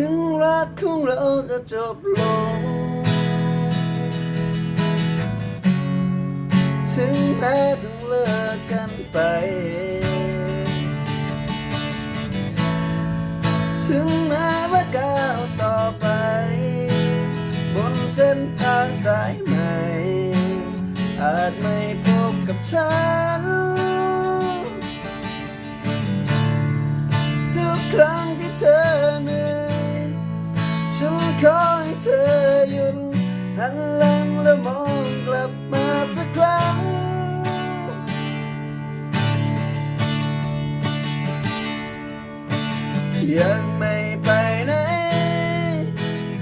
ถึงรักของเราจะจบลง ถึงแม้ต้องเลิกกันไป ถึงแม้ว่าก้าวต่อไป บนเส้นทางสายใหม่ อาจไม่พบกับฉัน ทุกครั้ง ยังไม่ไปไหน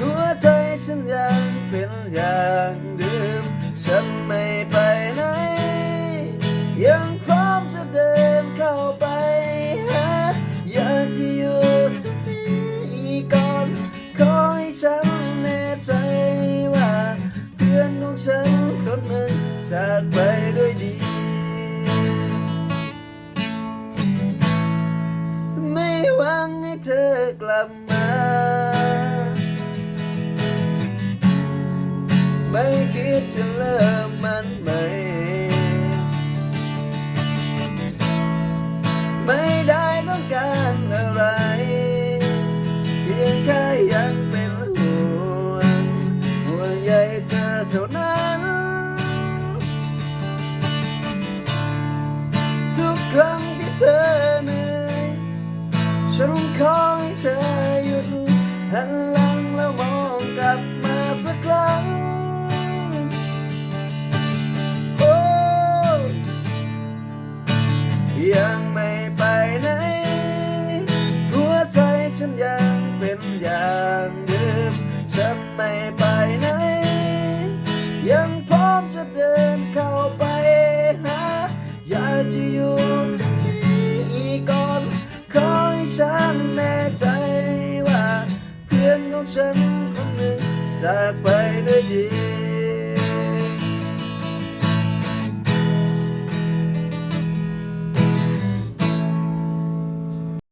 หัวใจฉันยังเป็นอย่างเดิม ฉันไม่ไปไหน ยังพร้อมจะเดินเข้าไปหาอยากจะอยู่ตรงนี้ก่อน ขอให้ฉันแน่ใจว่า เพื่อนของฉันคนหนึ่งจาก อกลับมา ไม่คิดจะเริ่มมันใหม ไม่ได้ต้องการอะไร เพียงแค่ยังเป็นห่วงห่วงใยเธอเท่านั้น หันหลังแล้วมองกลับมาสักครั้ง โอ้ยังไม่ไปไหน หัวใจฉันยัง จากไปด้วยดี